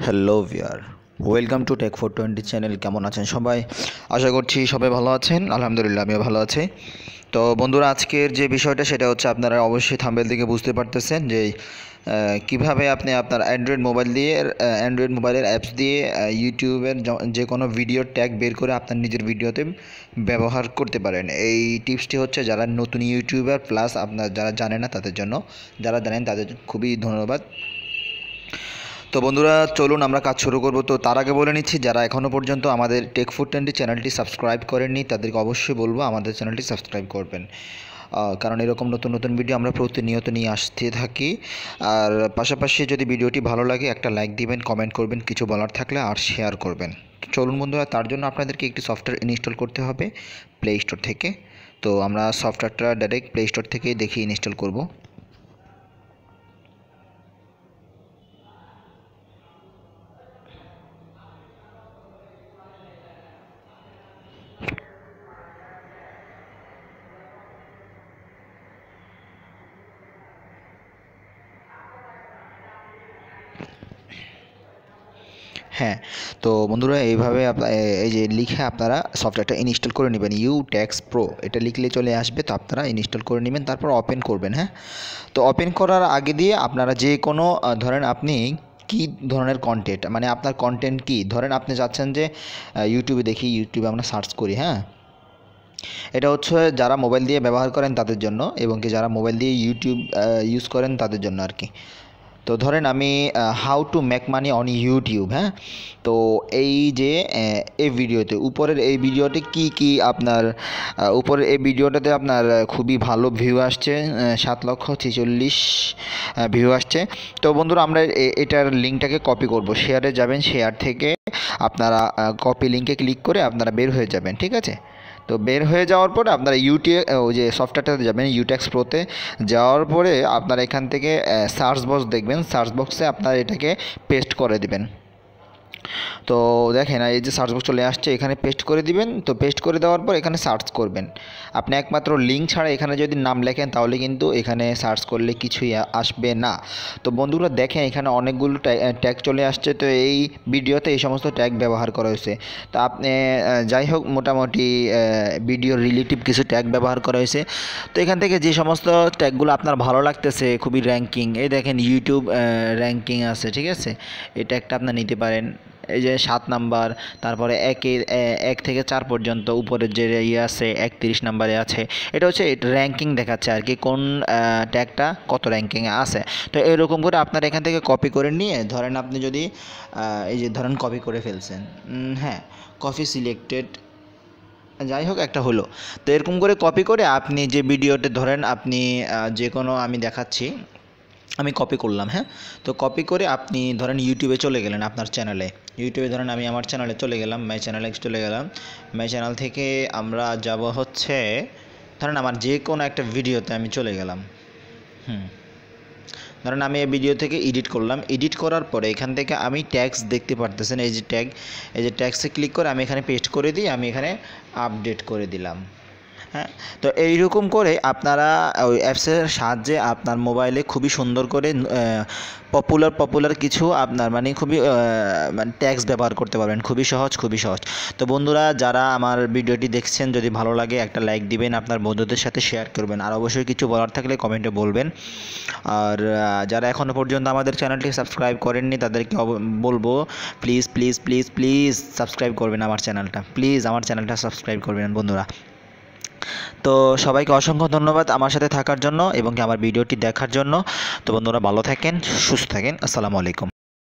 Hello viewer, welcome to tech four twenty channel, কেমন আছেন সবাই? আশা করছি সবাই ভালো আছেন, আলহামদুলিল্লাহ আমিও ভালো আছি। তো বন্ধুরা, আজকের যে বিষয়টা, সেটা হচ্ছে আপনারা অবশ্যই থাম্বেল থেকে বুঝতে পারতেছেন যে কীভাবে আপনি আপনার অ্যান্ড্রয়েড মোবাইল দিয়ে অ্যান্ড্রয়েড মোবাইলের অ্যাপস দিয়ে ইউটিউবের যে কোনো ভিডিও ট্যাগ বের করে আপনার নিজের ভিডিওতে ব্যবহার করতে পারেন। এই টিপসটি হচ্ছে, যারা নতুন ইউটিউবার, প্লাস আপনার যারা জানে না তাদের জন্য, যারা জানেন তাদের খুবই ধন্যবাদ। তো বন্ধুরা, চলুন আমরা কাজ শুরু করব। তো তার আগে বলে নিচ্ছি, যারা এখনও পর্যন্ত আমাদের টেক ফুড টোয়েন্টি চ্যানেলটি সাবস্ক্রাইব করেননি, তাদেরকে অবশ্যই বলব আমাদের চ্যানেলটি সাবস্ক্রাইব করবেন। কারণ এরকম নতুন নতুন ভিডিও আমরা প্রতিনিয়ত নিয়ে আসতে থাকি। আর পাশাপাশি যদি ভিডিওটি ভালো লাগে, একটা লাইক দিবেন কমেন্ট করবেন, কিছু বলার থাকলে আর শেয়ার করবেন। চলুন বন্ধুরা, তার জন্য আপনাদেরকে একটি সফটওয়্যার ইনস্টল করতে হবে প্লে স্টোর থেকে। তো আমরা সফটওয়্যারটা ডাইরেক্ট প্লে স্টোর থেকেই দেখে ইনস্টল করব। হ্যাঁ তো বন্ধুরা এইভাবে এই যে লিখে আপনারা সফটওয়্যারটা ইনস্টল করে নেবেন ইউ ট্যাক্স প্রো এটা লিখলে চলে আসবে, তো আপনারা ইনস্টল করে নেবেন, তারপর ওপেন করবেন হ্যাঁ? তো ওপেন করার আগে দিয়ে আপনারা যে কোনো ধরেন আপনি কী ধরনের কন্টেন্ট মানে আপনার কন্টেন্ট কি? ধরেন আপনি চাচ্ছেন যে ইউটিউবে দেখি ইউটিউবে আমরা সার্চ করি হ্যাঁ? এটা হচ্ছে যারা মোবাইল দিয়ে ব্যবহার করেন তাদের জন্য এবং কি যারা মোবাইল দিয়ে ইউটিউব ইউজ করেন তাদের জন্য আর কি। তো ধরেন আমি how to make money on YouTube হ্যাঁ? তো এই যে এই ভিডিওতে, উপরের এই ভিডিওতে কি কি আপনার উপরের এই ভিডিওটাতে আপনার খুবই ভালো ভিউ আসছে সাত লক্ষ ছেচল্লিশ ভিউ আসছে। তো বন্ধুরা, আমরা এটার লিঙ্কটাকে কপি করব। শেয়ারে যাবেন শেয়ার থেকে আপনারা কপি লিঙ্কে ক্লিক করে আপনারা বের হয়ে যাবেন, ঠিক আছে? তো বের হয়ে যাওয়ার পরে আপনারা ইউটি ওই যে সফটওয়্যারটাতে যাবেন ইউটেক্স প্রোতে যাওয়ার পরে আপনারা এখান থেকে সার্চ বক্স দেখবেন। সার্চ বক্সে আপনারা এটাকে পেস্ট করে দিবেন। তো দেখেন, এই যে সার্চ বক্স চলে আসছে, এখানে পেস্ট করে দিবেন। তো পেস্ট করে দেওয়ার পর এখানে সার্চ করবেন। আপনি একমাত্র লিঙ্ক ছাড়া এখানে যদি নাম লেখেন, তাহলে কিন্তু এখানে সার্চ করলে কিছুই আসবে না। তো বন্ধুরা, দেখেন, এখানে অনেকগুলো ট্যাগ চলে আসছে। তো এই ভিডিওতে এই সমস্ত ট্যাগ ব্যবহার করা হয়েছে। তো আপনি যাই হোক, মোটামুটি ভিডিও রিলেটিভ কিছু ট্যাগ ব্যবহার করা হয়েছে। তো এখান থেকে যে সমস্ত ট্যাগগুলো আপনার ভালো লাগতেছে, খুবই র্যাঙ্কিং এই দেখেন ইউটিউব র্যাঙ্কিং আছে, ঠিক আছে? এই ট্যাগটা আপনার নিতে পারেন। এই যে সাত নাম্বার, তারপরে একে এক থেকে চার পর্যন্ত উপরের যে ইয়ে আছে, একত্রিশ নাম্বারে আছে, এটা হচ্ছে র্যাঙ্কিং দেখাচ্ছে আর কি, কোন ট্যাগটা কত র্যাঙ্কিংয়ে আছে। তো এরকম করে আপনার এখান থেকে কপি করে নিয়ে, ধরেন আপনি যদি এই যে ধরেন কপি করে ফেলছেন হ্যাঁ কপি সিলেক্টেড যাই হোক একটা হলো। তো এরকম করে কপি করে আপনি যে ভিডিওতে ধরেন আপনি যে কোনো আমি দেখাচ্ছি আমি কপি করলাম হ্যাঁ? তো কপি করে আপনি ধরেন ইউটিউবে চলে গেলেন আপনার চ্যানেলে ইউটিউবে ধরেন আমি আমার চ্যানেলে চলে গেলাম মাই চ্যানেলে চলে গেলাম। মাই চ্যানেল থেকে আমরা যাব হচ্ছে, ধরেন আমার যে কোনো একটা ভিডিওতে আমি চলে গেলাম। হুম। ধরেন আমি এই ভিডিও থেকে এডিট করলাম। এডিট করার পরে এখান থেকে আমি ট্যাক্স দেখতে পারতেছেন, এই যে ট্যাগ এই যে ট্যাক্সে ক্লিক করে আমি এখানে পেস্ট করে দিই আমি এখানে আপডেট করে দিলাম। হ্যাঁ? তো এইরকম করে আপনারা ওই অ্যাপসের সাহায্যে আপনার মোবাইলে খুবই সুন্দর করে পপুলার পপুলার কিছু আপনার মানে খুবই মানে ট্যাক্স ব্যবহার করতে পারবেন। খুবই সহজ খুবই সহজ। তো বন্ধুরা, যারা আমার ভিডিওটি দেখছেন, যদি ভালো লাগে, একটা লাইক দিবেন, আপনার বন্ধুদের সাথে শেয়ার করবেন। আর অবশ্যই কিছু বলার থাকলে কমেন্টে বলবেন। আর যারা এখনও পর্যন্ত আমাদের চ্যানেলটি সাবস্ক্রাইব করেননি, তাদেরকে বলব please please please please subscribe করবেন আমার চ্যানেলটা প্লিজ আমার চ্যানেলটা সাবস্ক্রাইব করবেন বন্ধুরা। তো সবাইকে অসংখ্য ধন্যবাদ আমার সাথে থাকার জন্য এবং আমার ভিডিওটি দেখার জন্য। তো বন্ধুরা ভালো থাকেন, সুস্থ থাকেন। আসসালামু আলাইকুম।